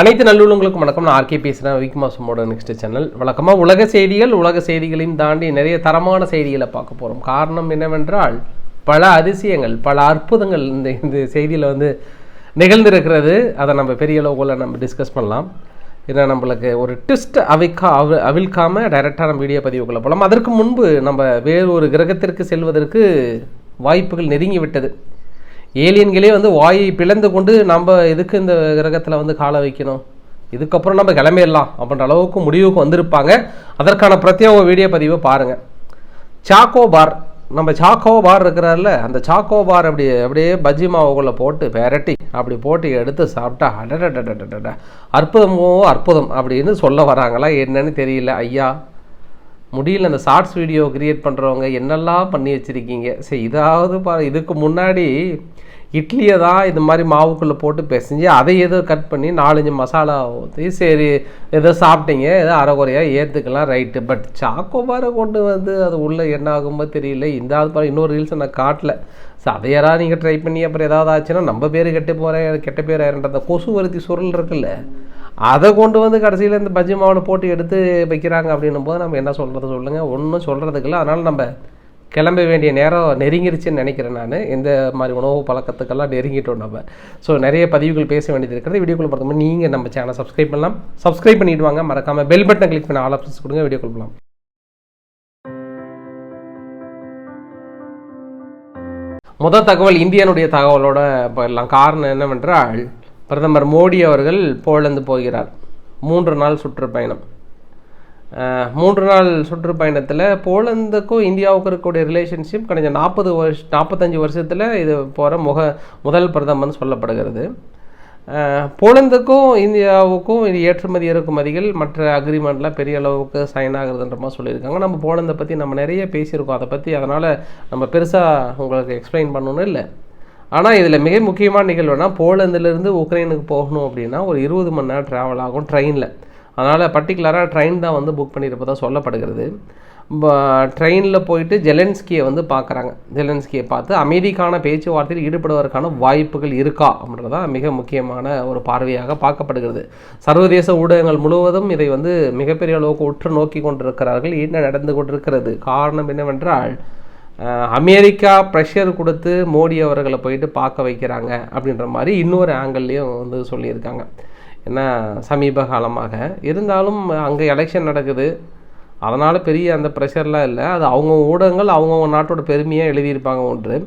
அனைத்து நல்லுள்ளங்களுக்கும் வணக்கம். நான் ஆர்கே பேசுகிறேன் விக் மாசமோட நெக்ஸ்ட் சேனல் வழக்கமாக உலக செய்திகள் உலக செய்திகளையும் தாண்டி நிறைய தரமான செய்திகளை பார்க்க போகிறோம் காரணம் என்னவென்றால் பல அதிசயங்கள் பல அற்புதங்கள் இந்த இந்த செய்தியில் வந்து நிகழ்ந்திருக்கிறது. அதை நம்ம பெரிய அளவுக்குள்ள நம்ம டிஸ்கஸ் பண்ணலாம். ஏன்னா நம்மளுக்கு ஒரு ட்விஸ்ட் அவிக்கா அவ அவிழ்க்காமல் டைரெக்டாக நம்ம வீடியோ பதிவுக்குள்ளே போகலாம் அதற்கு முன்பு நம்ம வேறு ஒரு கிரகத்திற்கு செல்வதற்கு வாய்ப்புகள் நெருங்கி விட்டது. ஏலியன்களே வந்து வாயை பிளந்து கொண்டு நம்ம எதுக்கு இந்த கிரகத்தில் வந்து காலை வைக்கணும்? இதுக்கப்புறம் நம்ம கிளம்பிடலாம் அப்படின்ற அளவுக்கு முடிவுக்கு வந்திருப்பாங்க. அதற்கான பிரத்யேக வீடியோ பதிவை பாருங்கள் சாக்கோ பார். நம்ம சாக்கோ பார் இருக்கிறார்ல அந்த சாக்கோ பார் அப்படி அப்படியே பஜ்ஜி மாவுக்குள்ளே போட்டு பெரட்டி அப்படி போட்டு எடுத்து சாப்பிட்டா அடடடடடட அற்புதமோ அற்புதம் அப்படின்னு சொல்ல வராங்களா என்னன்னு தெரியல. ஐயா முடியல அந்த ஷார்ட்ஸ் வீடியோ கிரியேட் பண்ணுறவங்க என்னெல்லாம் பண்ணி வச்சுருக்கீங்க? சரி இதாவது பா இதுக்கு முன்னாடி இட்லியை தான் இது மாதிரி மாவுக்குள்ளே போட்டு பிசைஞ்சு அதை ஏதோ கட் பண்ணி நாலஞ்சு மசாலா ஊற்றி சரி ஏதோ சாப்பிட்டீங்க ஏதோ அரைக்குறையாக ஏற்றுக்கலாம் ரைட்டு பட் சாக்கோபாரை கொண்டு வந்து அது உள்ளே என்ன ஆகுமோ தெரியல. இந்த ஆள் பாரு இன்னொரு ரீல்ஸை நான் காட்டல. ஸோ அதை யாராவது நீங்கள் ட்ரை பண்ணி அப்புறம் ஏதாவது ஆச்சுன்னா நம்ம பேர் கெட்டு போகிறேன் கெட்ட பேர் ஆயிரன்ற அந்த கொசு வருத்தி சுருள் இருக்குல்ல? அதை கொண்டு வந்து கடைசியில் இந்த பஜ்ஜி மாவில் போட்டு எடுத்து வைக்கிறாங்க அப்படின்னும் போது நம்ம என்ன சொல்கிறது சொல்லுங்கள் ஒன்றும் சொல்கிறதுக்கு அதனால் நம்ம கிளம்ப வேண்டிய நேரம் நெருங்கிருச்சுன்னு நினைக்கிறேன் நான். இந்த மாதிரி உணவு பழக்கத்துக்கெல்லாம் நெருங்கிட்டோம் நம்ம. ஸோ நிறைய பதிவுகள் பேச வேண்டியது இருக்கிறது. வீடியோக்குள்ள பார்த்தோம்னா நீங்கள் நம்ம சேனல் சப்ஸ்கிரைப் பண்ணலாம். சப்ஸ்கிரைப் பண்ணிட்டு வாங்க. மறக்காமல் பெல் பட்டனை கிளிக் பண்ண ஆல் ஆப்ஷன்ஸ் கொடுங்க. வீடியோ பண்ணலாம் முதல் தகவல் இந்தியனுடைய தகவலோட எல்லாம் காரணம் என்னவென்றால் பிரதமர் மோடி அவர்கள் போலந்து போகிறார். மூன்று நாள் சுற்றுப்பயணம். மூன்று நாள் சுற்றுப்பயணத்தில் போலந்துக்கும் இந்தியாவுக்கும் இருக்கக்கூடிய ரிலேஷன்ஷிப் கடந்த நாற்பது வருஷ நாற்பத்தஞ்சு வருஷத்தில் இது போகிற முக முதல் பிரதமர்னு சொல்லப்படுகிறது. போலந்துக்கும் இந்தியாவுக்கும் இது ஏற்றுமதி இறக்குமதிகள் மற்ற அக்ரிமெண்ட்லாம் பெரிய அளவுக்கு சைன் ஆகுதுன்ற மாதிரி சொல்லியிருக்காங்க. நம்ம போலந்தை பற்றி நம்ம நிறைய பேசியிருக்கோம். அதை பற்றி அதனால் நம்ம பெருசாக உங்களுக்கு எக்ஸ்பிளைன் பண்ணணும்னு இல்லை. ஆனால் இதில் மிக முக்கியமான நிகழ்வுனா போலந்துலேருந்து உக்ரைனுக்கு போகணும் அப்படின்னா ஒரு இருபது மணி நேரம் ட்ராவல் ஆகும் ட்ரெயினில் அதனால் பர்டிகுலராக ட்ரெயின் தான் வந்து புக் பண்ணியிருப்பதாக சொல்லப்படுகிறது. ட்ரெயினில் போயிட்டு ஜெலன்ஸ்கியை வந்து பார்க்குறாங்க. ஜெலன்ஸ்கியை பார்த்து அமைதிக்கான பேச்சுவார்த்தையில் ஈடுபடுவதற்கான வாய்ப்புகள் இருக்கா? அப்படின்றதான் மிக முக்கியமான ஒரு பார்வையாக பார்க்கப்படுகிறது. சர்வதேச ஊடகங்கள் முழுவதும் இதை வந்து மிகப்பெரிய அளவுக்கு உற்று நோக்கி கொண்டிருக்கிறார்கள். என்ன நடந்து கொண்டிருக்கிறது? காரணம் என்னவென்றால் அமெரிக்கா ப்ரெஷர் கொடுத்து மோடி அவர்களை போயிட்டு பார்க்க வைக்கிறாங்க அப்படின்ற மாதிரி இன்னொரு ஆங்கிள்லேயும் வந்து சொல்லியிருக்காங்க. ஏன்னா சமீப காலமாக. இருந்தாலும் அங்கே எலெக்ஷன் நடக்குது. அதனால் பெரிய அந்த ப்ரெஷர்லாம் இல்லை. அது அவங்க ஊடகங்கள் அவங்கவுங்க நாட்டோட பெருமையாக எழுதியிருப்பாங்க ஒன்று.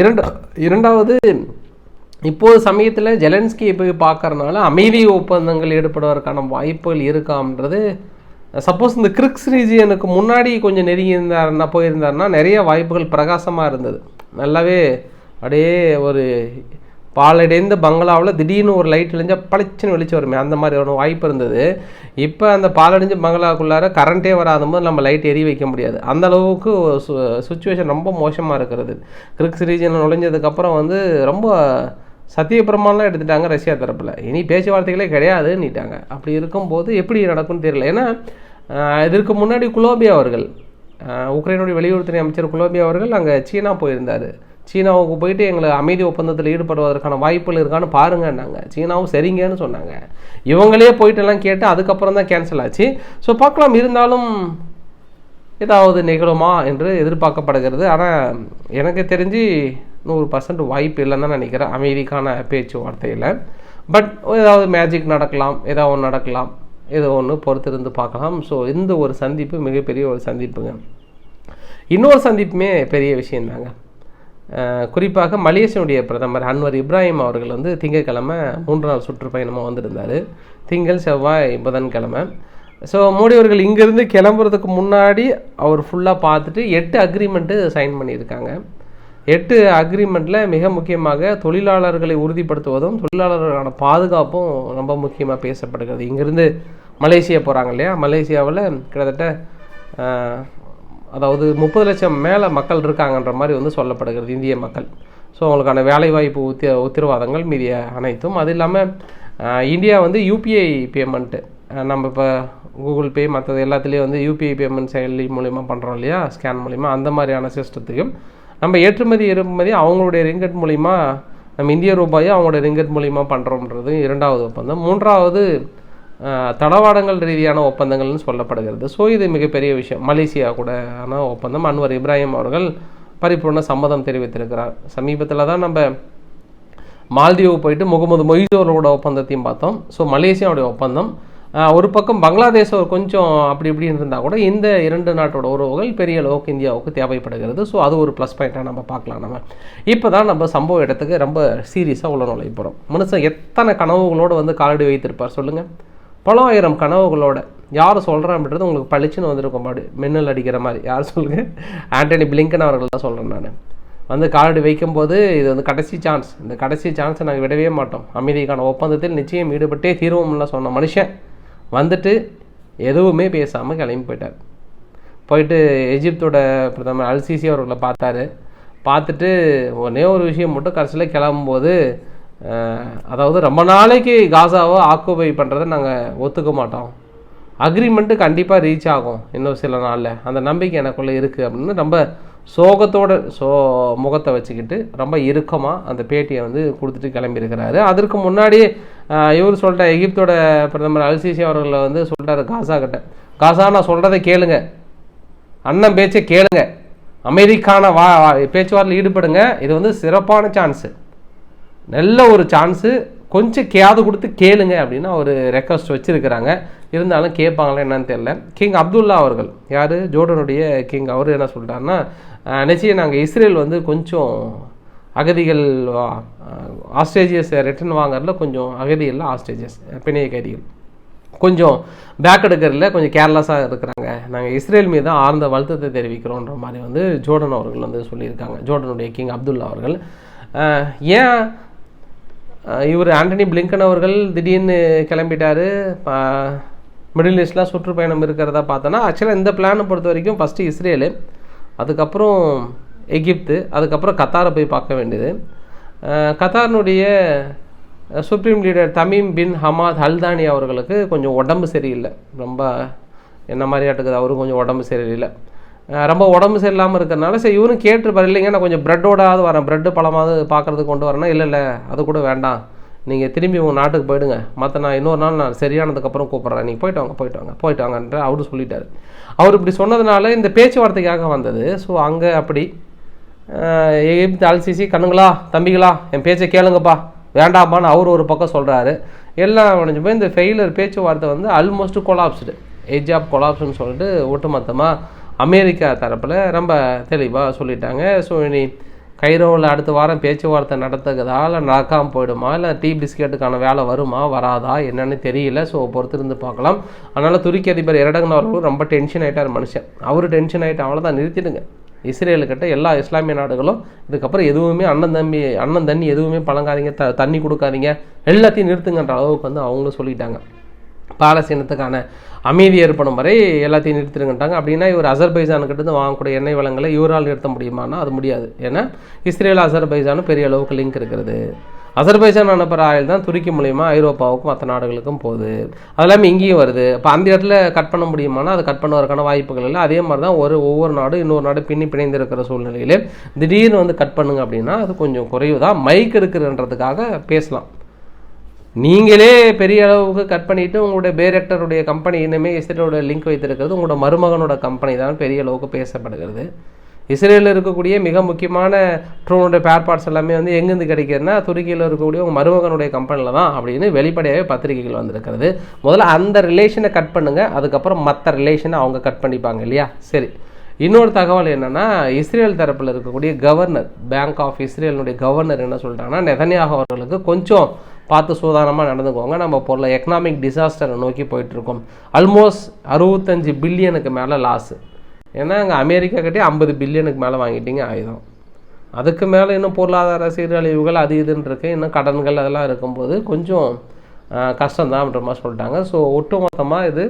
இரண்டு இரண்டாவது இப்போது சமயத்தில் ஜெலன்ஸ்கியை போய் பார்க்கறனால அமைதி ஒப்பந்தங்கள் ஏற்படுவதற்கான வாய்ப்புகள் இருக்கான்றது சப்போஸ் இந்த கிரிக்ஸ் ரீஜியனுக்கு முன்னாடி கொஞ்சம் நெருங்கி இருந்தாருன்னா போயிருந்தாருன்னா நிறைய வாய்ப்புகள் பிரகாசமாக இருந்தது. நல்லாவே அப்படியே ஒரு பாலடைந்த பங்களாவில் திடீர்னு ஒரு லைட் இழிஞ்சால் பளிச்சுன்னு வெளிச்சு வருமே அந்த மாதிரி ஒரு வாய்ப்பு இருந்தது. இப்போ அந்த பாலடைஞ்ச பங்களாக்குள்ளார கரண்ட்டே வராத போது நம்ம லைட் எரிய வைக்க முடியாது. அந்த அளவுக்கு சுச்சுவேஷன் ரொம்ப மோசமாக இருக்கிறது. கிரிக்ஸ் ரீஜன் நுழைஞ்சதுக்கப்புறம் வந்து ரொம்ப சத்தியப்பிரமாணம்லாம் எடுத்துட்டாங்க ரஷ்யா தரப்பில். இனி பேச்சுவார்த்தைகளே கிடையாதுன்னுட்டாங்க. அப்படி இருக்கும்போது எப்படி நடக்கும்னு தெரியல. ஏன்னா இதற்கு முன்னாடி குலோபியா அவர்கள் உக்ரைனுடைய வெளியுறவுத்துறை அமைச்சர் குலோபியா அவர்கள் அங்கே சீனா போயிருந்தார். சீனாவுக்கு போயிட்டு எங்களை அமைதி ஒப்பந்தத்தில் ஈடுபடுவதற்கான வாய்ப்புகள் இருக்கான்னு பாருங்கன்னாங்க. சீனாவும் சரிங்கன்னு சொன்னாங்க. இவங்களே போயிட்டெல்லாம் கேட்டு அதுக்கப்புறம் தான் கேன்சல் ஆச்சு. ஸோ பார்க்கலாம். இருந்தாலும் ஏதாவது நிகழுமா என்று எதிர்பார்க்கப்படுகிறது. ஆனால் எனக்கு தெரிஞ்சு நூறு பர்சன்ட் வாய்ப்பு இல்லைன்னு தான் நினைக்கிறேன். அமைதிக்கான பேச்சுவார்த்தையில். பட் ஏதாவது மேஜிக் நடக்கலாம் ஏதாவது ஒன்று நடக்கலாம் ஏதோ ஒன்று பொறுத்திருந்து பார்க்கலாம். ஸோ இந்த ஒரு சந்திப்பு மிகப்பெரிய ஒரு சந்திப்புங்க. இன்னொரு சந்திப்புமே பெரிய விஷயந்தாங்க குறிப்பாக மலேசியனுடைய பிரதமர் அன்வர் இப்ராஹிம் அவர்கள் வந்து திங்கட்கிழமை மூன்று நாள் சுற்றுப்பயணமாக வந்திருந்தார். திங்கள் செவ்வாய் புதன்கிழமை. ஸோ மோடி அவர்கள் இங்கேருந்து கிளம்புறதுக்கு முன்னாடி அவர் ஃபுல்லாக பார்த்துட்டு எட்டு அக்ரிமெண்ட்டு சைன் பண்ணியிருக்காங்க. எட்டு அக்ரிமெண்ட்டில் மிக முக்கியமாக தொழிலாளர்களை உறுதிப்படுத்துவதும் தொழிலாளர்களுக்கான பாதுகாப்பும் ரொம்ப முக்கியமாக பேசப்படுகிறது. இங்கேருந்து மலேசியா போகிறாங்க இல்லையா? மலேசியாவில் கிட்டத்தட்ட அதாவது முப்பது லட்சம் மேலே மக்கள் இருக்காங்கன்ற மாதிரி வந்து சொல்லப்படுகிறது இந்திய மக்கள். ஸோ அவங்களுக்கான வேலைவாய்ப்பு உத்தி உத்தரவாதங்கள் மீதிய அனைத்தும். அது இல்லாமல் இந்தியா வந்து யூபிஐ பேமெண்ட்டு நம்ம இப்போ கூகுள் பே மற்றது எல்லாத்துலேயும் வந்து யூபிஐ பேமெண்ட் செயலி மூலிமா பண்ணுறோம் இல்லையா? ஸ்கேன் மூலிமா அந்த மாதிரியான சிஸ்டத்துக்கும் நம்ம ஏற்றுமதி இறக்குமதி அவங்களுடைய ரிங்கட் மூலிமா நம்ம இந்திய ரூபாயை அவங்களோட ரிங்கட் மூலிமா பண்ணுறோன்றது இரண்டாவது ஒப்பந்தம். மூன்றாவது தளவாடங்கள் ரீதியான ஒப்பந்தங்கள்னு சொல்லப்படுகிறது. ஸோ இது மிகப்பெரிய விஷயம். மலேசியா கூட ஆன ஒப்பந்தம். அன்வர் இப்ராஹிம் அவர்கள் பரிபூர்ண சம்மதம் தெரிவித்திருக்கிறார். சமீபத்தில் தான் நம்ம மால்தீவு போயிட்டு முகமது மொய்தோரோட ஒப்பந்தத்தையும் பார்த்தோம். ஸோ மலேசியாவுடைய ஒப்பந்தம் ஒரு பக்கம் பங்களாதேஷ் ஒரு கொஞ்சம் அப்படி இப்படின்னு இருந்தால் கூட இந்த இரண்டு நாட்டோட உறவுகள் பெரிய அளவுக்கு இந்தியாவுக்கு தேவைப்படுகிறது. ஸோ அது ஒரு ப்ளஸ் பாயிண்ட்டாக நம்ம பார்க்கலாம் நம்ம. இப்போ தான் நம்ம சம்பவ இடத்துக்கு ரொம்ப சீரியஸாக உள்ள நுழைய போகிறோம் மனுஷன் எத்தனை கனவுகளோடு வந்து காலடி வைத்திருப்பார் சொல்லுங்கள் பல ஆயிரம் கனவுகளோட யார் சொல்கிறேன் அப்படின்றது உங்களுக்கு பளிச்சுன்னு வந்திருக்கும் பாடு. மின்னல் அடிக்கிற மாதிரி. யார் சொல்லுங்கள் ஆண்டனி பிளிங்கன் அவர்கள் தான் சொல்கிறேன் நான். வந்து காலடி வைக்கும்போது இது வந்து கடைசி சான்ஸ் இந்த கடைசி சான்ஸை நாங்கள் விடவே மாட்டோம். அமைதிக்கான ஒப்பந்தத்தில் நிச்சயம் ஈடுபட்டே தீர்வோம்லாம் சொன்ன மனுஷன். வந்துட்டு எதுவுமே பேசாமல் கிளம்பி போயிட்டார். போயிட்டு எஜிப்தோட பிரதமர் அல்சிசி அவர்களை பார்த்தாரு. பார்த்துட்டு ஒரே ஒரு விஷயம் மட்டும் கடைசியில் கிளம்பும்போது அதாவது ரொம்ப நாளைக்கு காசாவை ஆக்குபை பண்ணுறதை நாங்கள் ஒத்துக்க மாட்டோம். அக்ரிமெண்ட்டு கண்டிப்பாக ரீச் ஆகும் இன்னும் சில நாளில். அந்த நம்பிக்கை எனக்குள்ளே இருக்குது அப்படின்னு ரொம்ப சோகத்தோட சோ முகத்தை வச்சுக்கிட்டு ரொம்ப இறுக்கமாக அந்த பேட்டியை வந்து கொடுத்துட்டு கிளம்பியிருக்கிறாரு. அதற்கு முன்னாடி இவர் சொல்லிட்ட எகிப்தோட பிரதமர் அல்சிசி அவர்களை வந்து சொல்லிட்டாரு காசா கிட்ட. காசா நான் சொல்கிறத கேளுங்க. அண்ணன் பேச்சை கேளுங்க. அமெரிக்கான வா பேச்சுவார்த்தையில் ஈடுபடுங்க. இது வந்து சிறப்பான சான்ஸு நல்ல ஒரு சான்ஸு கொஞ்சம் கேது கொடுத்து கேளுங்க அப்படின்னு ஒரு ரெக்வஸ்ட் வச்சுருக்கிறாங்க. இருந்தாலும் கேட்பாங்களா என்னன்னு தெரியல. கிங் அப்துல்லா அவர்கள் யார்? ஜோர்டனுடைய கிங் அவர் என்ன சொல்லிட்டாருன்னா நிச்சயம் நாங்கள் இஸ்ரேல் வந்து கொஞ்சம் அகதிகள் ஆஸ்ட்ரேஜியஸ் ரிட்டர்ன் வாங்குறதுல கொஞ்சம் அகதிகள் ஆஸ்ட்ரேஜியஸ் பிணைய கைதிகள். கொஞ்சம் பேக் எடுக்கிறதுல கொஞ்சம் கேர்லெஸ்ஸாக இருக்கிறாங்க. நாங்கள் இஸ்ரேல் மீது தான் ஆழ்ந்த வருத்தத்தை தெரிவிக்கிறோன்ற மாதிரி வந்து ஜோர்டன் அவர்கள் வந்து சொல்லியிருக்காங்க. ஜோர்டனுடைய கிங் அப்துல்லா அவர்கள். ஏன் இவர் ஆண்டனி பிளிங்கன் அவர்கள் திடீர்னு கிளம்பிட்டார்? மிடில் ஈஸ்டில் சுற்றுப்பயணம் இருக்கிறதா பார்த்தோன்னா ஆக்சுவலாக இந்த பிளானை பொறுத்த வரைக்கும் ஃபஸ்ட்டு இஸ்ரேலு அதுக்கப்புறம் எகிப்து அதுக்கப்புறம் கத்தாரை போய் பார்க்க வேண்டியது. கத்தாரினுடைய supreme leader Tamim bin Hamad Al Thani அவர்களுக்கு கொஞ்சம் உடம்பு சரியில்லை. ரொம்ப என்ன மாதிரி ஆட்டுக்குது அவரும் கொஞ்சம் உடம்பு சரியில்லை. ரொம்ப உடம்பு சரியில்லாமல் இருக்கிறனால சரி இவரும் கேட்டுருப்பார் இல்லைங்க நான் கொஞ்சம் ப்ரெட்டோடாவது வரேன். ப்ரெட்டு பழமாவது பார்க்குறதுக்கு கொண்டு வரேன்னா இல்லை இல்லை அது கூட வேண்டாம். நீங்கள் திரும்பி உங்கள் நாட்டுக்கு போயிடுங்க. மற்ற நான் இன்னொரு நாள் நான் சரியானதுக்கப்புறம் கூப்பிட்றேன். நீங்கள் போயிட்டு வாங்க போயிட்டு வாங்க போயிட்டு வாங்கன்ற அவரு சொல்லிட்டாரு. அவர் இப்படி சொன்னதுனால இந்த பேச்சுவார்த்தைக்காக வந்தது. ஸோ அங்கே அப்படி எகிப்து அல்சிசி கண்ணுங்களா தம்பிகளா என் பேச்சை கேளுங்கப்பா. வேண்டாமான்னு அவர் ஒரு பக்கம் சொல்கிறாரு எல்லாம் முடிஞ்சு போய் இந்த ஃபெயிலர் பேச்சுவார்த்தை வந்து ஆல்மோஸ்ட் கொலாப்ஸ்டு ஏஜ் ஆஃப் கொலாப்ஸ்னு சொல்லிட்டு ஒட்டுமொத்தமாக அமெரிக்கா தரப்பில் ரொம்ப தெளிவாக சொல்லிட்டாங்க. ஸோ இனி கைரோவில் அடுத்த வாரம் பேச்சுவார்த்தை நடத்துகிறதா இல்லை நடக்காமல் போயிடுமா? இல்லை டீ பிஸ்கெட்டுக்கான வேலை வருமா வராதா? என்னன்னு தெரியல. ஸோ பொறுத்திருந்து பார்க்கலாம். அதனால் துருக்கி அதிபர் இரடகன் அவர்களும் ரொம்ப டென்ஷன் ஆகிட்டார் மனுஷன். அவர் டென்ஷன் ஆகிட்டு அவ்வளோதான் நிறுத்திடுங்க. இஸ்ரேலுக்கிட்ட எல்லா இஸ்லாமிய நாடுகளும் இதுக்கப்புறம் எதுவுமே அண்ணன் தம்பி அண்ணன் தண்ணி எதுவுமே பழங்காதீங்க த தண்ணி கொடுக்காதீங்க. எல்லாத்தையும் நிறுத்துங்கன்ற அளவுக்கு வந்து அவங்களும் சொல்லிட்டாங்க. பாலஸ்தீனத்துக்கான அமைதி ஏற்படும் வரை எல்லாத்தையும் நிறுத்திருங்கட்டாங்க. அப்படின்னா இவர் அசர்பைஜானுக்கிட்டருந்து வாங்கக்கூடிய எண்ணெய் வளங்களை இவரால் நிறுத்த முடியுமானா? அது முடியாது. ஏன்னா இஸ்ரேல் அசர்பைஜானும் பெரிய அளவுக்கு லிங்க் இருக்கிறது அசர்பைஜான் அனுப்புகிற ஆயில் தான் துருக்கி மூலியமாக ஐரோப்பாவுக்கும் மற்ற நாடுகளுக்கும் போகுது. அதெல்லாமே இங்கேயும் வருது. இப்போ அந்த இடத்துல கட் பண்ண முடியுமானா? அது கட் பண்ணுவதற்கான வாய்ப்புகள் இல்லை. அதே மாதிரி தான் ஒரு ஒவ்வொரு நாடும் இன்னொரு நாடு பின்னி பிணைந்து இருக்கிற சூழ்நிலையிலே திடீர்னு வந்து கட் பண்ணுங்க அப்படின்னா அது கொஞ்சம் குறைவு தான் மைக் இருக்குன்றதுக்காக பேசலாம். நீங்களே பெரிய அளவுக்கு கட் பண்ணிட்டு உங்களுடைய பேரக்டருடைய கம்பெனி இனிமேல் இஸ்ரேலோட லிங்க் வைத்திருக்கிறது உங்களோட மருமகனோட கம்பெனி தான் பெரிய அளவுக்கு பேசப்படுகிறது. இஸ்ரேலில் இருக்கக்கூடிய மிக முக்கியமான ட்ரோனுடைய பேர் பார்ட்ஸ் எல்லாமே வந்து எங்கேருந்து கிடைக்கிறதுனா துருக்கியில் இருக்கக்கூடிய உங்கள் மருமகனுடைய கம்பெனியில் தான் அப்படின்னு வெளிப்படையாகவே பத்திரிகைகள் வந்திருக்கிறது. முதல்ல அந்த ரிலேஷனை கட் பண்ணுங்கள் அதுக்கப்புறம் மற்ற ரிலேஷனை அவங்க கட் பண்ணிப்பாங்க இல்லையா? சரி. இன்னொரு தகவல் என்னென்னா இஸ்ரேல் தரப்பில் இருக்கக்கூடிய கவர்னர் பேங்க் ஆஃப் இஸ்ரேலினுடைய கவர்னர் என்ன சொல்லிட்டாங்கன்னா நெதன்யாக அவர்களுக்கு கொஞ்சம் பார்த்து சூதானமாக நடந்துக்கோங்க. நம்ம பொருளை எக்கனாமிக் டிசாஸ்டரை நோக்கி போயிட்டுருக்கோம். ஆல்மோஸ்ட் அறுபத்தஞ்சு பில்லியனுக்கு மேலே லாஸு ஏன்னா அங்கே அமெரிக்கா கிட்டே ஐம்பது பில்லியனுக்கு மேலே வாங்கிட்டீங்க ஆயுதம். அதுக்கு மேலே இன்னும் பொருளாதார சீரழிவுகள் அது இதுன்னு இருக்கு. இன்னும் கடன்கள் அதெல்லாம் இருக்கும்போது கொஞ்சம் கஷ்டம்தான்ன்ற மாதிரி சொல்லிட்டாங்க. ஸோ ஒட்டுமொத்தமாக இது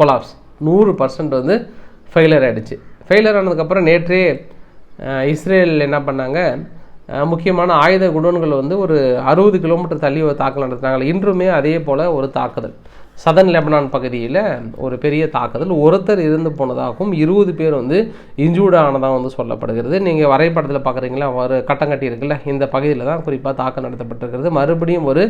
கொலாப்ஸ் நூறு பர்சன்ட் வந்து ஃபெயிலர் ஆகிடுச்சு ஃபெயிலர் ஆனதுக்கப்புறம் நேற்றே இஸ்ரேல் என்ன பண்ணாங்க? முக்கியமான ஆயுத குடோன்கள் வந்து ஒரு அறுபது கிலோமீட்டர் தள்ளி ஒரு தாக்குதல் நடத்தினாங்க. இன்றுமே அதே போல் ஒரு தாக்குதல். சதன் லெபனான் பகுதியில் ஒரு பெரிய தாக்குதல். ஒருத்தர் இருந்து போனதாகவும் இருபது பேர் வந்து இன்ஜூர்டானதாக வந்து சொல்லப்படுகிறது. நீங்கள் வரைபடத்தில் பார்க்குறீங்களா ஒரு கட்டம் கட்டி இருக்குல்ல இந்த பகுதியில் தான் குறிப்பாக தாக்கம் நடத்தப்பட்டிருக்கிறது. மறுபடியும் ஒரு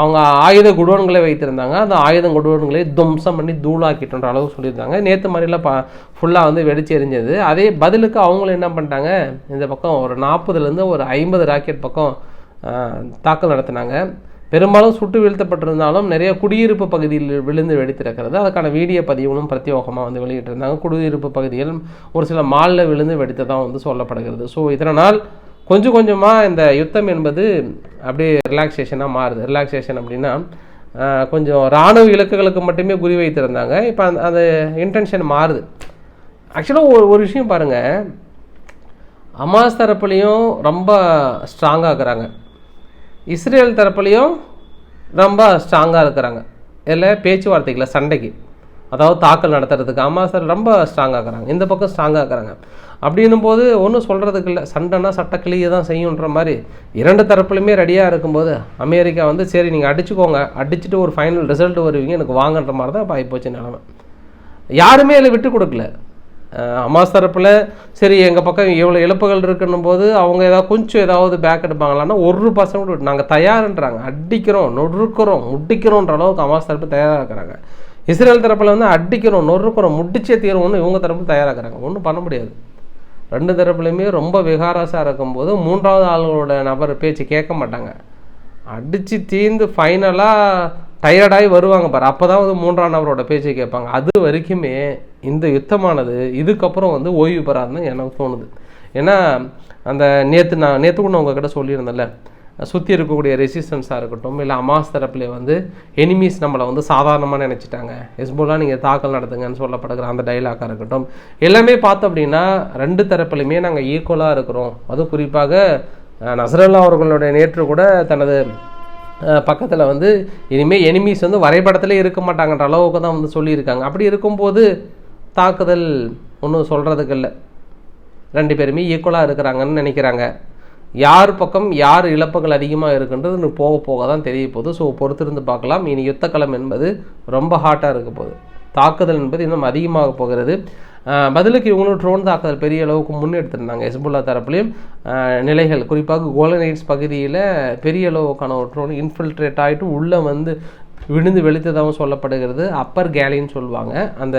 அவங்க ஆயுத குடோன்களை வைத்திருந்தாங்க. அந்த ஆயுத குடோன்களை துவம்சம் பண்ணி தூளாக்கிட்டுன்ற அளவு சொல்லியிருந்தாங்க. நேற்று மாதிரிலாம் பா ஃபுல்லாக வந்து வெடிச்சு எரிஞ்சது. அதே பதிலுக்கு அவங்களும் என்ன பண்ணிட்டாங்க இந்த பக்கம் ஒரு நாற்பதுலேருந்து ஒரு ஐம்பது ராக்கெட் பக்கம் தாக்கல் நடத்தினாங்க. பெரும்பாலும் சுட்டு வீழ்த்தப்பட்டிருந்தாலும் நிறைய குடியிருப்பு பகுதியில் விழுந்து வெடித்திருக்கிறது. அதுக்கான வீடியோ பதிவுகளும் பிரத்யோகமாக வந்து வெளியிட்டிருந்தாங்க. குடியிருப்பு பகுதியில் ஒரு சில மாலில் விழுந்து வெடித்ததாக வந்து சொல்லப்படுகிறது. ஸோ இதனால் கொஞ்சம் கொஞ்சமாக இந்த யுத்தம் என்பது அப்படியே ரிலாக்ஸேஷனாக மாறுது. ரிலாக்ஸேஷன் அப்படின்னா கொஞ்சம் இராணுவ இலக்குகளுக்கு மட்டுமே குறி வைத்திருந்தாங்க. இப்போ அந்த அந்த இன்டென்ஷன் மாறுது. ஆக்சுவலாக ஒரு ஒரு விஷயம் பாருங்கள் அமாஸ் தரப்புலையும் ரொம்ப ஸ்ட்ராங்காக இருக்கிறாங்க. இஸ்ரேல் தரப்புலையும் ரொம்ப ஸ்ட்ராங்காக இருக்கிறாங்க. இதில் பேச்சுவார்த்தைகளை சண்டைக்கு. அதாவது தாக்கல் நடத்துறதுக்கு அமாஸ் ரொம்ப ஸ்ட்ராங்காக இருக்கிறாங்க. இந்த பக்கம் ஸ்ட்ராங்காக இருக்கிறாங்க. அப்படின்னும் போது ஒன்றும் சொல்கிறதுக்கு இல்லை. சண்டைனா சட்ட கிளியை தான் செய்யுன்ற மாதிரி இரண்டு தரப்புலையுமே ரெடியாக இருக்கும்போது அமெரிக்கா வந்து சரி நீங்கள் அடிச்சுக்கோங்க. அடிச்சுட்டு ஒரு ஃபைனல் ரிசல்ட் வருவீங்க. எனக்கு வாங்கன்ற மாதிரி தான் இப்போ ஆகிப்போச்சு நிலமை. யாருமே அதில் விட்டு கொடுக்கல. அம்மாஸ் அமாஸ் தரப்பில் சரி எங்கள் பக்கம் இவ்வளோ இழப்புகள் இருக்குன்னும் போது அவங்க ஏதாவது கொஞ்சம் ஏதாவது பேக் எடுப்பாங்களான்னா ஒரு பர்சன்ட் விட்டு நாங்கள் தயாருன்றாங்க. அடிக்கிறோம் நொறுக்கிறோம் முட்டிக்கிறோன்ற அளவுக்கு அமாஸ் தரப்பு தயாராக இருக்கிறாங்க. இஸ்ரேல் தரப்பில் வந்து அடிக்கிறோம் நொறுக்கிறோம் முட்டிச்சே ஒன்று இவங்க தரப்பு தயாராகிறாங்க ஒன்றும் பண்ண முடியாது. ரெண்டு தரப்புலையுமே ரொம்ப விகாரசாக இருக்கும்போது மூன்றாவது ஆளுங்களோட நபர் பேச்சு கேட்க மாட்டாங்க. அடித்து தீர்ந்து ஃபைனலாக டயர்டாகி வருவாங்க பாரு. அப்போ தான் வந்து மூன்றாம் நபரோட பேச்சை கேட்பாங்க. அது வரைக்குமே இந்த யுத்தமானது இதுக்கப்புறம் வந்து ஓய்வு பெறாதுன்னு எனக்கு தோணுது. ஏன்னா அந்த நேற்று நான் நேற்று கூட நான் உங்ககிட்ட சொல்லியிருந்தேன்ல சுற்றி இருக்கக்கூடிய ரெசிஸ்டன்ஸாக இருக்கட்டும் இல்லை அமாஸ் தரப்புலேயே வந்து எனிமீஸ் நம்மளை வந்து சாதாரணமாக நினச்சிட்டாங்க. எஸ்போலாம் நீங்கள் தாக்கல் நடத்துங்கன்னு சொல்லப்படுகிற அந்த டைலாக்காக இருக்கட்டும் எல்லாமே பார்த்தோம் அப்படின்னா ரெண்டு தரப்புலையுமே நாங்கள் ஈக்குவலாக இருக்கிறோம். அதுவும் குறிப்பாக நசரல்லா அவர்களுடைய நேற்று கூட தனது பக்கத்தில் வந்து இனிமேல் எனிமீஸ் வந்து வரைபடத்திலே இருக்க மாட்டாங்கன்ற அளவுக்கு தான் வந்து சொல்லியிருக்காங்க. அப்படி இருக்கும்போது தாக்குதல் ஒன்றும் சொல்கிறதுக்கு இல்லை. ரெண்டு பேருமே ஈக்குவலாக இருக்கிறாங்கன்னு நினைக்கிறாங்க. யார் பக்கம் யார் இழப்புகள் அதிகமாக இருக்குன்றது இன்னும் போக போக தான் தெரிய போகுது. ஸோ பொறுத்திருந்து பார்க்கலாம். இனி யுத்தக்களம் என்பது ரொம்ப ஹாட்டாக இருக்க போகுது. தாக்குதல் என்பது இன்னும் அதிகமாக போகிறது. பதிலுக்கு இவங்களும் ட்ரோன் தாக்குதல் பெரிய அளவுக்கு முன்னெடுத்திருந்தாங்க. ஹெஸ்புல்லா தரப்புலையும் நிலைகள். குறிப்பாக கோலனைட்ஸ் பகுதியில் பெரிய அளவுக்கான ஒரு ட்ரோன் இன்ஃபில்ட்ரேட் ஆகிட்டு உள்ளே வந்து விழுந்து வெளுத்ததாகவும் சொல்லப்படுகிறது. அப்பர் கேலின்னு சொல்லுவாங்க. அந்த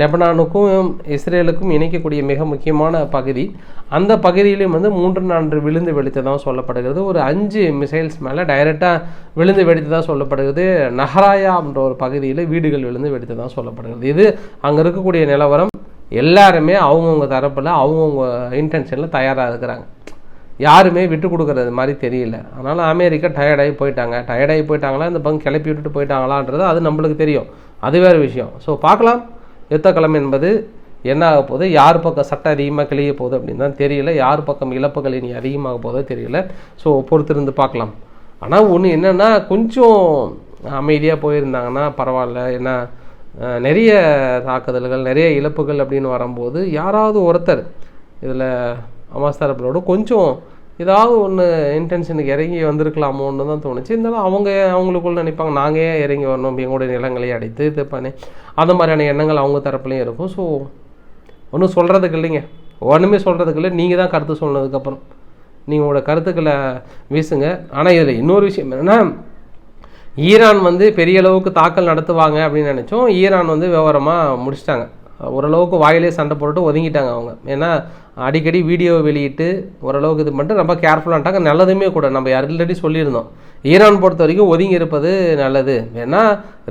லெபனானுக்கும் இஸ்ரேலுக்கும் இணைக்கக்கூடிய மிக முக்கியமான பகுதி. அந்த பகுதியிலையும் வந்து மூன்று நான்கு விழுந்து வெடித்ததாக சொல்லப்படுகிறது. ஒரு அஞ்சு மிசைல்ஸ் மேலே டைரெக்டாக விழுந்து வெடித்ததாக சொல்லப்படுகிறது. நஹராயான்ற ஒரு பகுதியில் வீடுகள் விழுந்து வெடித்ததாக சொல்லப்படுகிறது. இது அங்கே இருக்கக்கூடிய நிலவரம். எல்லாருமே அவங்கவுங்க தரப்பில் அவங்கவுங்க இன்டென்ஷனில் தயாராக இருக்கிறாங்க. யாருமே விட்டு கொடுக்குறது மாதிரி தெரியல. அதனால் அமெரிக்கா டயர்டாகி போயிட்டாங்க. டயர்டாகி போயிட்டாங்களா? இந்த பங்கு கிளப்பி விட்டுட்டு போயிட்டாங்களான்றது அது நம்மளுக்கு தெரியும். அது வேறு விஷயம். ஸோ பார்க்கலாம். யுத்தக்களம் என்பது என்ன ஆக போகுது? யார் பக்கம் சட்டம் அதிகமாக கிளிய போகுது அப்படின்னு தான் தெரியல. யார் பக்கம் இழப்புகள் இனி அதிகமாக போதோ தெரியல. ஸோ பொறுத்திருந்து பார்க்கலாம். ஆனால் ஒன்று என்னென்னா கொஞ்சம் அமைதியாக போயிருந்தாங்கன்னா பரவாயில்ல. ஏன்னா நிறைய தாக்குதல்கள் நிறைய இழப்புகள் அப்படின்னு வரும்போது யாராவது ஒருத்தர் இதில் அமாஸ் கொஞ்சம் ஏதாவது ஒன்று இன்டென்ஷனுக்கு இறங்கி வந்திருக்கலாமோன்னு தான் தோணுச்சு. இருந்தாலும் அவங்க அவங்களுக்குள்ள நினைப்பாங்க நாங்கள் ஏன் இறங்கி வரணும்? எங்களுடைய நிலங்களை அடைத்து இது பண்ணி அந்த மாதிரியான எண்ணங்கள் அவங்க தரப்புலையும் இருக்கும். ஸோ ஒன்றும் சொல்கிறதுக்கு இல்லைங்க. ஒன்றுமே சொல்கிறதுக்கு இல்லை. நீங்கள் தான் கருத்து சொன்னதுக்கப்புறம் நீங்கள் உங்களோட கருத்துக்களை வீசுங்க. ஆனால் இதில் இன்னொரு விஷயம் என்னென்னா ஈரான் வந்து பெரிய அளவுக்கு தாக்கல் நடத்துவாங்க அப்படின்னு நினச்சோம். ஈரான் வந்து விவரமாக முடிச்சிட்டாங்க. ஓரளவுக்கு வாயிலே சண்டை போட்டு ஒதுங்கிட்டாங்க அவங்க. ஏன்னா அடிக்கடி வீடியோ வெளியிட்டு ஓரளவுக்கு இது பண்ணிட்டு ரொம்ப கேர்ஃபுல்லான்ட்டாங்க நல்லதுமே கூட. நம்ம ஆல்ரெடி சொல்லியிருந்தோம். ஈரான் பொறுத்த வரைக்கும் ஒதுங்கி இருப்பது நல்லது. ஏன்னா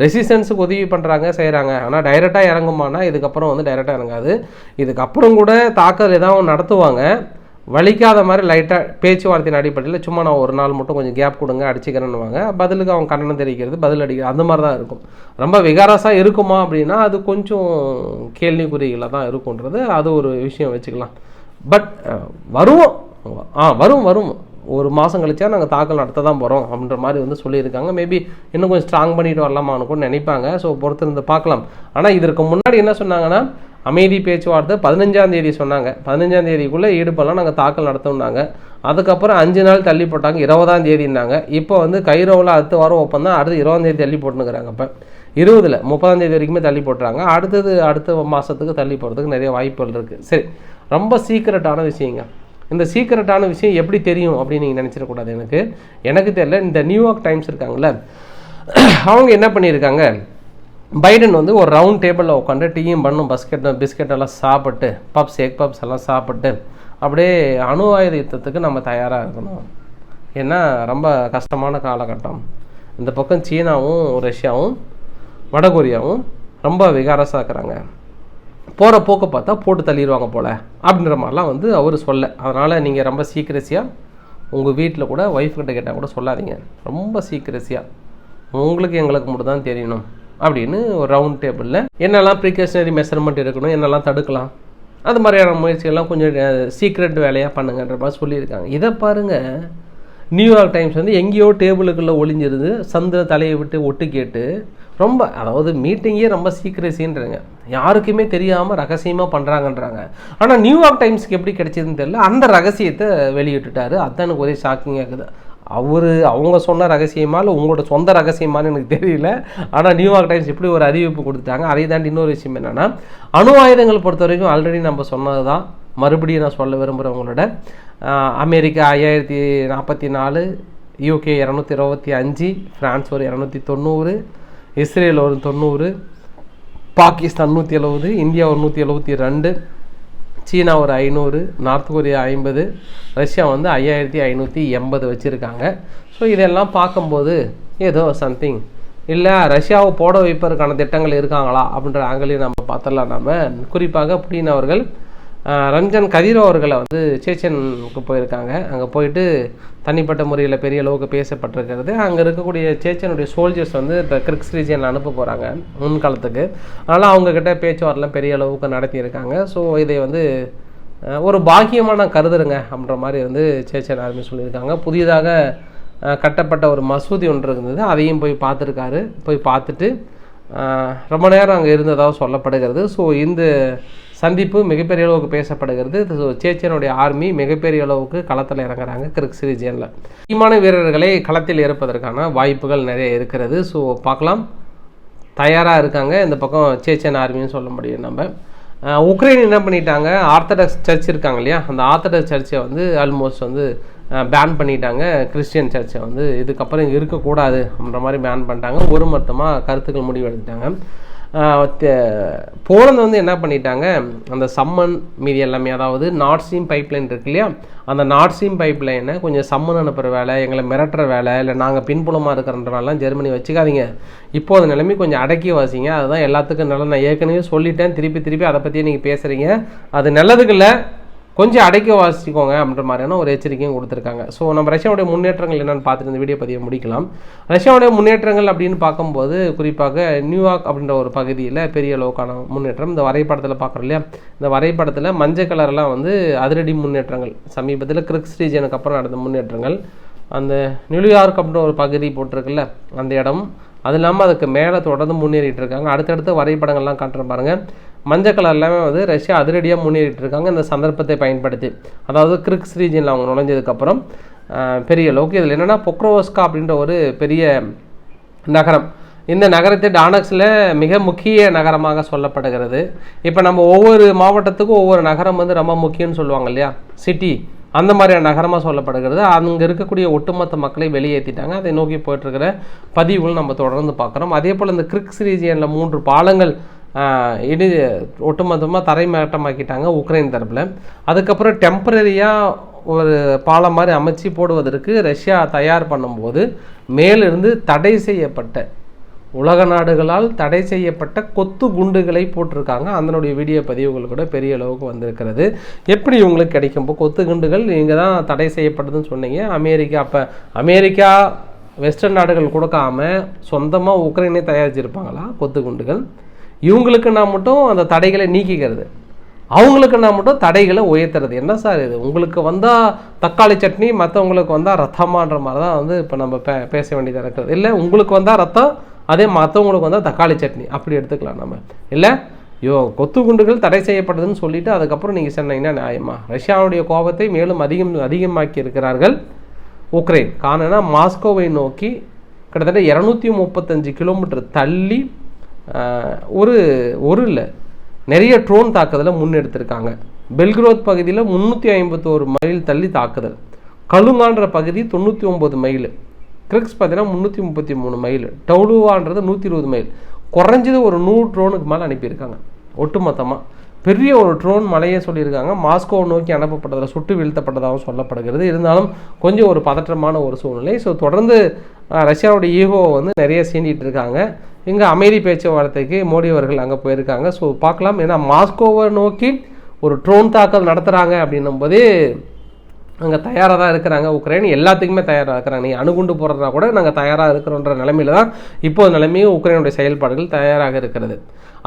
ரெசிஸ்டன்ஸுக்கு உதவி பண்ணுறாங்க செய்கிறாங்க ஆனால் டைரெக்டாக இறங்குமானா இதுக்கப்புறம் வந்து டைரெக்டாக இறங்காது. இதுக்கப்புறம் கூட தாக்கல் ஏதாவது நடத்துவாங்க. வலிக்காத மாதிரி லைட்டாக பேச்சுவார்த்தையின் அடிப்படையில் சும்மா நான் ஒரு நாள் மட்டும் கொஞ்சம் கேப் கொடுங்க அடிச்சுக்கிறேன்னுவாங்க. பதிலுக்கு அவங்க கண்டனம் தெரிவிக்கிறது பதில் அடிக்கிறது அந்த மாதிரி தான் இருக்கும். ரொம்ப விகாரஸாக இருக்குமா அப்படின்னா அது கொஞ்சம் கேள்விக்குறிகளாக தான் இருக்குன்றது அது ஒரு விஷயம் வச்சுக்கலாம். பட் uh, வருவோம். ஆ வரும் வரும். ஒரு மாதம் கழிச்சா நாங்கள் தாக்கல் நடத்த தான் போகிறோம் அப்படின்ற மாதிரி வந்து சொல்லியிருக்காங்க. மேபி இன்னும் கொஞ்சம் ஸ்ட்ராங் பண்ணிட்டு வரலாமான்னு கூட நினைப்பாங்க. ஸோ பொறுத்திருந்து பார்க்கலாம். ஆனால் இதற்கு முன்னாடி என்ன சொன்னாங்கன்னா அமைதி பேச்சுவார்த்தை பதினஞ்சாம் தேதி சொன்னாங்க. பதினஞ்சாம் தேதிக்குள்ளே ஈடுபடலாம். நாங்கள் தாக்கல் நடத்தோம்னாங்க. அதுக்கப்புறம் அஞ்சு நாள் தள்ளி போட்டாங்க. இருபதாம் தேதினாங்க இப்போ வந்து கைரோவில் அடுத்த வாரம் ஒப்பந்தம் அடுத்து இருபதாம் தேதி தள்ளி போட்டுனுக்குறாங்க இப்போ. இருபதில் முப்பதாம் தேதி வரைக்குமே தள்ளி போட்டுறாங்க. அடுத்தது அடுத்த மாதத்துக்கு தள்ளி போகிறதுக்கு நிறைய வாய்ப்புகள் இருக்குது சரி. ரொம்ப சீக்கிரட்டான விஷயங்க. இந்த சீக்கிரட்டான விஷயம் எப்படி தெரியும் அப்படின்னு நீங்கள் நினச்சிடக்கூடாது எனக்கு. எனக்கு தெரியல இந்த நியூயார்க் டைம்ஸ் இருக்காங்கல்ல அவங்க என்ன பண்ணியிருக்காங்க? பைடன் வந்து ஒரு ரவுண்ட் டேபிளில் உட்காந்து டீயும் பண்ணும் பஸ்கெட் பிஸ்கெட் எல்லாம் சாப்பிட்டு பப்ஸ் எக் பப்ஸ் எல்லாம் சாப்பிட்டு அப்படியே அணு ஆயுத யுத்தத்துக்கு நம்ம தயாராக இருக்கணும். ஏன்னா ரொம்ப கஷ்டமான காலகட்டம். இந்த பக்கம் சீனாவும் ரஷ்யாவும் வடகொரியாவும் ரொம்ப விகாரசாக இருக்கிறாங்க போகிற போக்கை பார்த்தா போட்டு தள்ளிடுவாங்க போல் அப்படின்ற மாதிரிலாம் வந்து அவர் சொல்ல. அதனால் நீங்கள் ரொம்ப சீக்கிரசியாக உங்கள் வீட்டில் கூட ஒய்ஃப் கிட்ட கேட்டால் கூட சொல்லாதீங்க. ரொம்ப சீக்கிரசியாக உங்களுக்கு எங்களுக்கு மட்டும் தான் தெரியணும் அப்படின்னு ஒரு ரவுண்ட் டேபிளில் என்னெல்லாம் ப்ரிகாஷனரி மெஷர்மெண்ட் இருக்கணும் என்னெல்லாம் தடுக்கலாம் அது மாதிரியான முயற்சிகள்லாம் கொஞ்சம் சீக்ரெட் வேலையாக பண்ணுங்கன்ற மாதிரி சொல்லியிருக்காங்க. இதை பாருங்கள் நியூயார்க் டைம்ஸ் வந்து எங்கேயோ டேபிளுக்குள்ளே ஒளிஞ்சிருந்து சந்திர தலையை விட்டு ஒட்டு கேட்டு ரொம்ப அதாவது மீட்டிங்கே ரொம்ப சீக்கிரசின்றாங்க யாருக்குமே தெரியாமல் ரகசியமாக பண்ணுறாங்கன்றாங்க ஆனால் நியூயார்க் டைம்ஸ்க்கு எப்படி கிடைச்சதுன்னு தெரியல. அந்த ரகசியத்தை வெளியிட்டுட்டாரு. அதான் எனக்கு ஒரே ஷாக்கிங்காக இருக்குது. அவர் அவங்க சொன்ன ரகசியமா இல்லை உங்களோட சொந்த ரகசியமான்னு எனக்கு தெரியல. ஆனால் நியூயார்க் டைம்ஸ் இப்படி ஒரு அறிவிப்பு கொடுத்துட்டாங்க. அதை தாண்டி இன்னொரு விஷயம் என்னென்னா அணு ஆயுதங்கள் பொறுத்த வரைக்கும் ஆல்ரெடி நம்ம சொன்னது தான் மறுபடியும் நான் சொல்ல விரும்புகிறவங்களோட அமெரிக்கா ஐயாயிரத்தி நாற்பத்தி நாலு யூகே இரநூத்தி இருபத்தி அஞ்சு ஃப்ரான்ஸ் ஒரு இரநூத்தி தொண்ணூறு இஸ்ரேல் ஒரு தொண்ணூறு பாகிஸ்தான் நூற்றி எழுபது இந்தியா ஒரு நூற்றி எழுபத்தி ரெண்டு சீனா ஒரு ஐநூறு நார்த் கொரியா ஐம்பது ரஷ்யா வந்து ஐயாயிரத்தி ஐநூற்றி எண்பது வச்சுருக்காங்க. ஸோ இதெல்லாம் பார்க்கும்போது ஏதோ சம்திங் இல்லை ரஷ்யாவை போட வைப்பதற்கான திட்டங்கள் இருக்காங்களா? அப்படின்ற ஆங்கிலையும் நம்ம பார்த்துடலாம். நம்ம குறிப்பாக புடின் அவர்கள் ரஞ்சன் கதிரோ அவர்களை வந்து சேச்சனுக்கு போயிருக்காங்க. அங்கே போயிட்டு தனிப்பட்ட முறையில் பெரிய அளவுக்கு பேசப்பட்டிருக்கிறது. அங்கே இருக்கக்கூடிய சேச்சனுடைய சோல்ஜர்ஸ் வந்து இப்போ கிரிக்ஸ் ரீஜியனில் அனுப்ப போகிறாங்க முன்காலத்துக்கு. அதனால் அவங்கக்கிட்ட பேச்சுவாரெலாம் பெரிய அளவுக்கு நடத்தியிருக்காங்க. ஸோ இதை வந்து ஒரு பாக்கியமாக நான் கருதுறேங்க அப்படின்ற மாதிரி வந்து சேச்சன் ஆர்மி சொல்லியிருக்காங்க. புதியதாக கட்டப்பட்ட ஒரு மசூதி ஒன்று இருந்தது. அதையும் போய் பார்த்துருக்காரு. போய் பார்த்துட்டு ரொம்ப நேரம் அங்கே இருந்ததாக சொல்லப்படுகிறது. ஸோ இந்த சந்திப்பு மிகப்பெரிய அளவுக்கு பேசப்படுகிறது. ஸோ சேச்சனுடைய ஆர்மி மிகப்பெரிய அளவுக்கு களத்தில் இறங்குறாங்க கிரிக்ஸ் ரீஜியனில் முக்கியமான வீரர்களை களத்தில் இறப்பதற்கான வாய்ப்புகள் நிறைய இருக்கிறது. ஸோ பார்க்கலாம். தயாராக இருக்காங்க. இந்த பக்கம் சேச்சன் ஆர்மின்னு சொல்ல முடியும் நம்ம. உக்ரைன் என்ன பண்ணிட்டாங்க? ஆர்த்தடாக்ஸ் சர்ச் இருக்காங்க இல்லையா? அந்த ஆர்த்தடாக்ஸ் சர்ச்சை வந்து ஆல்மோஸ்ட் வந்து பேன் பண்ணிட்டாங்க. கிறிஸ்டியன் சர்ச்சை வந்து இதுக்கப்புறம் இங்கே இருக்கக்கூடாது அப்படின்ற மாதிரி பேன் பண்ணிட்டாங்க. ஒரு மொத்தமாக கருத்துக்கள் முடிவு எடுத்துட்டாங்க தே- போலந்து வந்து என்ன பண்ணிட்டாங்க? அந்த சம்மன் மீதி எல்லாமே அதாவது நார்த் பைப்லைன் இருக்கு இல்லையா? அந்த நார்த் பைப்லைனை கொஞ்சம் சம்மன் அனுப்புகிற வேலை எங்களை மிரட்டுற வேலை இல்லை நாங்கள் பின்புலமாக இருக்கிறன்ற வேலைலாம் ஜெர்மனி வச்சுக்காதீங்க. இப்போ அந்த நிலைமை கொஞ்சம் அடக்கி வாசிங்க. அதுதான் எல்லாத்துக்கும் நல்லது. நான் ஏற்கனவே சொல்லிட்டேன். திருப்பி திருப்பி அதை பற்றியே நீங்கள் பேசுகிறீங்க அது நல்லதுக்கு இல்லை. கொஞ்சம் அடைக்க வாசிக்கோங்க அப்படின்ற மாதிரியான ஒரு எச்சரிக்கையும் கொடுத்துருக்காங்க. ஸோ நம்ம ரஷ்யாவுடைய முன்னேற்றங்கள் என்னென்னு பார்த்துட்டு இந்த வீடியோ பதிவை முடிக்கலாம். ரஷ்யாவுடைய முன்னேற்றங்கள் அப்படின்னு பார்க்கும்போது குறிப்பாக நியூயார்க் அப்படின்ற ஒரு பகுதியில் பெரிய அளவுக்கான முன்னேற்றம். இந்த வரைபடத்தில் பார்க்குறோம் இல்லையா? இந்த வரைபடத்தில் மஞ்சள் கலர்லாம் வந்து அதிரடி முன்னேற்றங்கள். சமீபத்தில் கிரிக்ஸ் ரீஜனுக்கு அப்புறம் நடந்த முன்னேற்றங்கள். அந்த நியூயார்க் அப்படின்ற ஒரு பகுதி போட்டிருக்குல்ல அந்த இடம். அது இல்லாமல் அதுக்கு மேலே தொடர்ந்து முன்னேறிட்டு இருக்காங்க. அடுத்தடுத்த வரைபடங்கள்லாம் காட்டுறேன் பாருங்கள் மஞ்சள் கலர் எல்லாமே வந்து ரஷ்யா அதிரடியாக முன்னேறிட்டு இருக்காங்க இந்த சந்தர்ப்பத்தை பயன்படுத்தி. அதாவது கிரிக்ஸ் ரீஜனில் அவங்க நுழைஞ்சதுக்கப்புறம் பெரிய அளவுக்கு இதில் என்னென்னா பொக்ரோவஸ்கா அப்படின்ற ஒரு பெரிய நகரம். இந்த நகரத்தை டானக்ஸில் மிக முக்கிய நகரமாக சொல்லப்படுகிறது. இப்போ நம்ம ஒவ்வொரு மாவட்டத்துக்கும் ஒவ்வொரு நகரம் வந்து ரொம்ப முக்கியம்னு சொல்லுவாங்க இல்லையா? சிட்டி. அந்த மாதிரியான நகரமாக சொல்லப்படுகிறது. அங்கே இருக்கக்கூடிய ஒட்டுமொத்த மக்களை வெளியேற்றிட்டாங்க அதை நோக்கி போயிட்டுருக்கிற பதிவுகள் நம்ம தொடர்ந்து பார்க்குறோம். அதே போல் இந்த கிரிக்ஸ் ரீஜியனில் மூன்று பாலங்கள் இடி ஒட்டுமொத்தமாக தரைமாட்டமாக்கிட்டாங்க உக்ரைன் தரப்பில். அதுக்கப்புறம் டெம்பரரியாக ஒரு பாலம் மாதிரி அமைச்சு போடுவதற்கு ரஷ்யா தயார் பண்ணும்போது மேலிருந்து தடை செய்யப்பட்ட உலக நாடுகளால் தடை செய்யப்பட்ட கொத்து குண்டுகளை போட்டிருக்காங்க. அதனுடைய வீடியோ பதிவுகள் கூட பெரிய அளவுக்கு வந்திருக்கிறது. எப்படி இவங்களுக்கு கிடைக்கும்? இப்போ கொத்து குண்டுகள் நீங்கள் தான் தடை செய்யப்பட்டதுன்னு சொன்னீங்க. அமெரிக்கா அப்போ அமெரிக்கா வெஸ்டர்ன் நாடுகள் கொடுக்காம சொந்தமாக உக்ரைனே தயாரிச்சிருப்பாங்களா? கொத்து குண்டுகள். இவங்களுக்கு நான் மட்டும் அந்த தடைகளை நீக்கிக்கிறது. அவங்களுக்கு நான் மட்டும் தடைகளை உயர்த்துறது. என்ன சார் இது? உங்களுக்கு வந்தால் தக்காளி சட்னி மற்றவங்களுக்கு வந்தால் ரத்தமான்ற மாதிரி தான் வந்து இப்போ நம்ம பே பேச வேண்டியதாக இருக்கிறது இல்லை உங்களுக்கு வந்தால் ரத்தம் அதே மற்றவங்களுக்கு வந்தால் தக்காளி சட்னி. அப்படி எடுத்துக்கலாம் நம்ம. இல்லை? யோ கொத்து குண்டுகள் தடை செய்யப்பட்டதுன்னு சொல்லிவிட்டு அதுக்கப்புறம் நீங்கள் சொன்னீங்கன்னா நியாயமா? ரஷ்யாவுடைய கோபத்தை மேலும் அதிகம் அதிகமாக்கி இருக்கிறார்கள் உக்ரைன். காரணம் மாஸ்கோவை நோக்கி கிட்டத்தட்ட இரநூத்தி முப்பத்தஞ்சு கிலோமீட்டர் தள்ளி ஒரு ஒரு இல்லை நிறைய ட்ரோன் தாக்குதலை முன்னெடுத்திருக்காங்க. பெல்க்ரோத் பகுதியில் முந்நூற்றி ஐம்பத்தோரு மைல் தள்ளி தாக்குதல். கலுங்கான்ற பகுதி தொண்ணூற்றி ஒம்பது மைல். கிரிக்ஸ் பார்த்தீங்கன்னா முந்நூற்றி முப்பத்தி மூணு மைல். டவுலுவான்றது நூற்றி இருபது மைல். குறைஞ்சது ஒரு நூறு ட்ரோனுக்கு மேலே அனுப்பியிருக்காங்க. ஒட்டுமொத்தமாக பெரிய ஒரு ட்ரோன் மலையே சொல்லியிருக்காங்க. மாஸ்கோ நோக்கி அனுப்பப்பட்டதில் சுட்டு வீழ்த்தப்பட்டதாகவும் சொல்லப்படுகிறது. இருந்தாலும் கொஞ்சம் ஒரு பதற்றமான ஒரு சூழ்நிலை. ஸோ தொடர்ந்து அஹ், ரஷ்யாவுடைய ஈகோவை வந்து நிறைய சீண்டிகிட்டு இருக்காங்க. இங்கே அமைதி பேச்சுவார்த்தைக்கு மோடி அவர்கள் அங்கே போயிருக்காங்க. ஸோ பார்க்கலாம். ஏன்னா மாஸ்கோவை நோக்கி ஒரு ட்ரோன் தாக்கல் நடத்துகிறாங்க அப்படின்னும் போது அங்கே தயாராக தான் இருக்கிறாங்க. உக்ரைன் எல்லாத்துக்குமே தயாராக இருக்கிறாங்க. நீ அணுகுண்டு போடுறதா கூட நாங்கள் தயாராக இருக்கிறோன்ற நிலமையில தான் இப்போது நிலைமையும் உக்ரைனுடைய செயல்பாடுகள் தயாராக இருக்கிறது.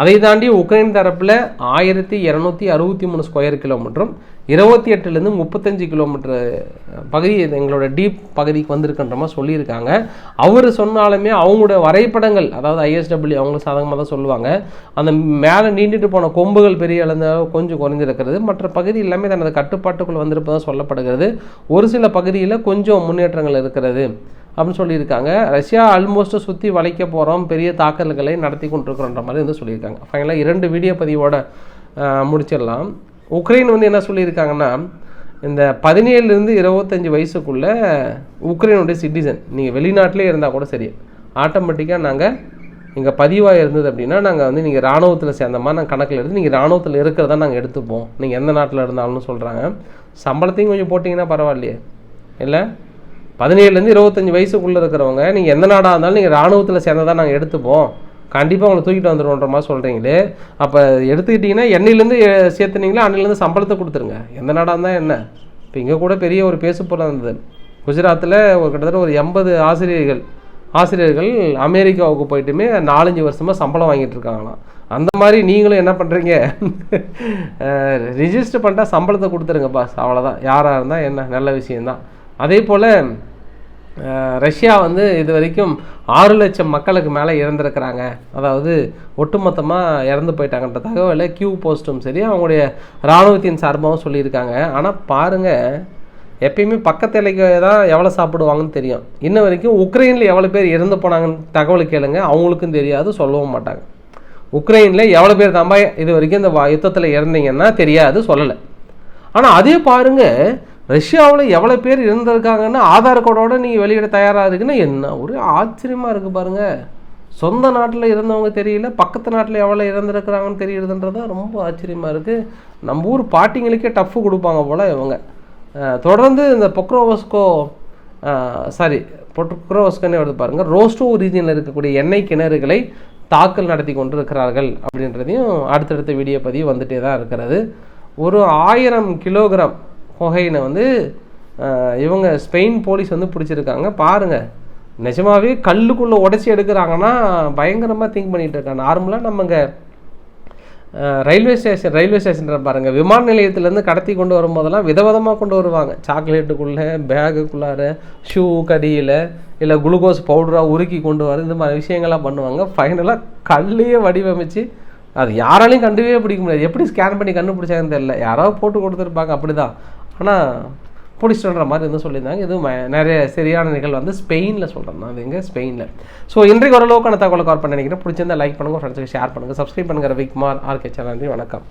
அதை தாண்டி உக்ரைன் தரப்பில் ஆயிரத்தி இரநூத்தி அறுபத்தி மூணு ஸ்கொயர் கிலோமீட்டரும் இருபத்தி எட்டுலேருந்து முப்பத்தஞ்சு கிலோமீட்டர் பகுதி எங்களோட டீப் பகுதிக்கு வந்திருக்கின்ற மாதிரி சொல்லியிருக்காங்க. அவர் சொன்னாலுமே அவங்களுடைய வரைபடங்கள் அதாவது ஐஎஸ்டபிள்யூ அவங்களுக்கு சாதகமாக தான் சொல்லுவாங்க. அந்த மேலே நீண்டுட்டு போன கொம்புகள் பெரிய அளந்த கொஞ்சம் குறைஞ்சிருக்கிறது. மற்ற பகுதி எல்லாமே தனது கட்டுப்பாட்டுக்குள் வந்திருப்பதாக சொல்லப்படுகிறது. ஒரு சில பகுதியில் கொஞ்சம் முன்னேற்றங்கள் இருக்கிறது. அப்படின்னு சொல்லியிருக்காங்க. ரஷ்யா ஆல்மோஸ்ட்டு சுற்றி வளைக்க போகிறோம் பெரிய தாக்கல்களை நடத்தி கொண்டிருக்கிறோன்ற மாதிரி வந்து சொல்லியிருக்காங்க. ஃபைனலாக இரண்டு வீடியோ பதிவோட முடிச்சிடலாம். உக்ரைன் வந்து என்ன சொல்லியிருக்காங்கன்னா இந்த பதினேழுலேருந்து இருபத்தஞ்சி வயசுக்குள்ளே உக்ரைனுடைய சிட்டிசன் நீங்கள் வெளிநாட்டிலே இருந்தால் கூட சரி. ஆட்டோமேட்டிக்காக நாங்கள் இங்கே பதிவாக இருந்தது அப்படின்னா நாங்கள் வந்து நீங்கள் ராணுவத்தில் சேர்ந்த மாதிரி நாங்கள் கணக்கில் எடுத்து நீங்கள் ராணுவத்தில் இருக்கிறதா நாங்கள் எடுத்துப்போம். நீங்கள் எந்த நாட்டில் இருந்தாலும் சொல்கிறாங்க சம்பளத்தையும் கொஞ்சம் போட்டிங்கன்னா பரவாயில்லையே. இல்லை? பதினேழுலேருந்து இருபத்தஞ்சி வயசுக்குள்ளே இருக்கிறவங்க நீங்கள் எந்த நாடாக இருந்தாலும் நீங்கள் ராணுவத்தில் சேர்ந்ததான் நாங்கள் எடுத்துப்போம். கண்டிப்பாக உங்களை தூக்கிட்டு வந்துடுவோன்ற மாதிரி சொல்கிறீங்களே அப்போ எடுத்துக்கிட்டிங்கன்னா எண்ணெயிலேருந்து சேர்த்துனீங்களா அன்னிலேருந்து சம்பளத்தை கொடுத்துருங்க. எந்த நாடாக இருந்தால் என்ன? இப்போ இங்கே கூட பெரிய ஒரு பேசு பொருளாக இருந்தது. குஜராத்தில் ஒரு கிட்டத்தட்ட ஒரு எண்பது ஆசிரியர்கள் ஆசிரியர்கள் அமெரிக்காவுக்கு போயிட்டுமே நாலஞ்சு வருஷமாக சம்பளம் வாங்கிட்டு இருக்காங்களாம். அந்த மாதிரி நீங்களும் என்ன பண்ணுறீங்க ரிஜிஸ்டர் பண்ணிட்டா சம்பளத்தை கொடுத்துருங்க பாஸ் அவ்வளோதான் யாராக இருந்தால் என்ன? நல்ல விஷயந்தான் அதே போல் ரஷ்யா வந்து இது வரைக்கும் ஆறு லட்சம் மக்களுக்கு மேலே இறந்துருக்கிறாங்க. அதாவது ஒட்டுமொத்தமாக இறந்து போயிட்டாங்கன்ற தகவலை கியூ போஸ்ட்டும் சரி அவங்களுடைய இராணுவத்தின் சார்பாகவும் சொல்லியிருக்காங்க. ஆனால் பாருங்கள் எப்பயுமே பக்கத்து தான் எவ்வளோ சாப்பிடுவாங்கன்னு தெரியும். இன்ன வரைக்கும் உக்ரைனில் எவ்வளோ பேர் இறந்து போனாங்கன்னு தகவல் கேளுங்க அவங்களுக்கும் தெரியாது சொல்லவும் மாட்டாங்க. உக்ரைனில் எவ்வளோ பேர் தாம்பா இது வரைக்கும் இந்த யுத்தத்தில் இறந்தீங்கன்னா தெரியாது சொல்லலை. ஆனால் அதே பாருங்கள் ரஷ்யாவில் எவ்வளோ பேர் இருந்திருக்காங்கன்னு ஆதார் கார்டோட நீங்கள் வெளியிட தயாராக இருக்குன்னா என்ன ஒரு ஆச்சரியமாக இருக்குது பாருங்கள் சொந்த நாட்டில் இருந்தவங்க தெரியல பக்கத்து நாட்டில் எவ்வளோ இறந்துருக்குறாங்கன்னு தெரியுதுன்றது ரொம்ப ஆச்சரியமாக இருக்குது நம்ம ஊர் பாட்டிங்களுக்கே டஃப்பு கொடுப்பாங்க போல் இவங்க. தொடர்ந்து இந்த பொக்ரோவஸ்கோ சாரி பொக்ரோவஸ்கோன்னு வருது பாருங்கள் ரோஸ்டோ ரீஜனில் இருக்கக்கூடிய எண்ணெய் கிணறுகளை தாக்கல் நடத்தி கொண்டு இருக்கிறார்கள் அப்படின்றதையும் அடுத்தடுத்த வீடியோ பதிவு வந்துகிட்டே தான் இருக்கிறது. ஒரு ஆயிரம் கிலோகிராம் ஹொஹைனை வந்து இவங்க ஸ்பெயின் போலீஸ் வந்து பிடிச்சிருக்காங்க. பாருங்கள் நிஜமாகவே கல்லுக்குள்ளே உடச்சி எடுக்கிறாங்கன்னா பயங்கரமாக திங்க் பண்ணிகிட்டு இருக்காங்க. நார்மலாக நம்ம இங்கே ரயில்வே ஸ்டேஷன் ரயில்வே ஸ்டேஷன் பாருங்கள் விமான நிலையத்துலேருந்து கடத்தி கொண்டு வரும்போதெல்லாம் விதவிதமாக கொண்டு வருவாங்க. சாக்லேட்டுக்குள்ளே பேகுக்குள்ளார ஷூ கடியில் இல்லை குளுக்கோஸ் பவுடராக உருக்கி கொண்டு வர இந்த மாதிரி விஷயங்கள்லாம் பண்ணுவாங்க. ஃபைனலாக கல்லையே வடிவமைச்சு அது யாராலையும் கண்டுவே பிடிக்க முடியாது. எப்படி ஸ்கேன் பண்ணி கண்டுபிடிச்சாங்கன்னு தெரியல. யாராவது போட்டு கொடுத்துருப்பாங்க. அப்படி தான் ஆனால் பிடிச்சிட்டுன்ற மாதிரி வந்து சொல்லியிருந்தாங்க. இது நிறைய சரியான நிகழ்வு வந்து ஸ்பெயினில் சொல்கிறேன் நான் அது எங்கே? ஸ்பெயினில். ஸோ இன்றைக்கு ஓரளவுக்கான தகவலை கவர் பண்ண நினைக்கிறேன். பிடிச்சிருந்தா லைக் பண்ணுங்கள் ஃப்ரெண்ட்ஸுக்கு ஷேர் பண்ணுங்கள் சப்ஸ்கிரைப் பண்ணுங்கள் ரவிக்குமார் ஆர்கே சேனல் நன்றி வணக்கம்.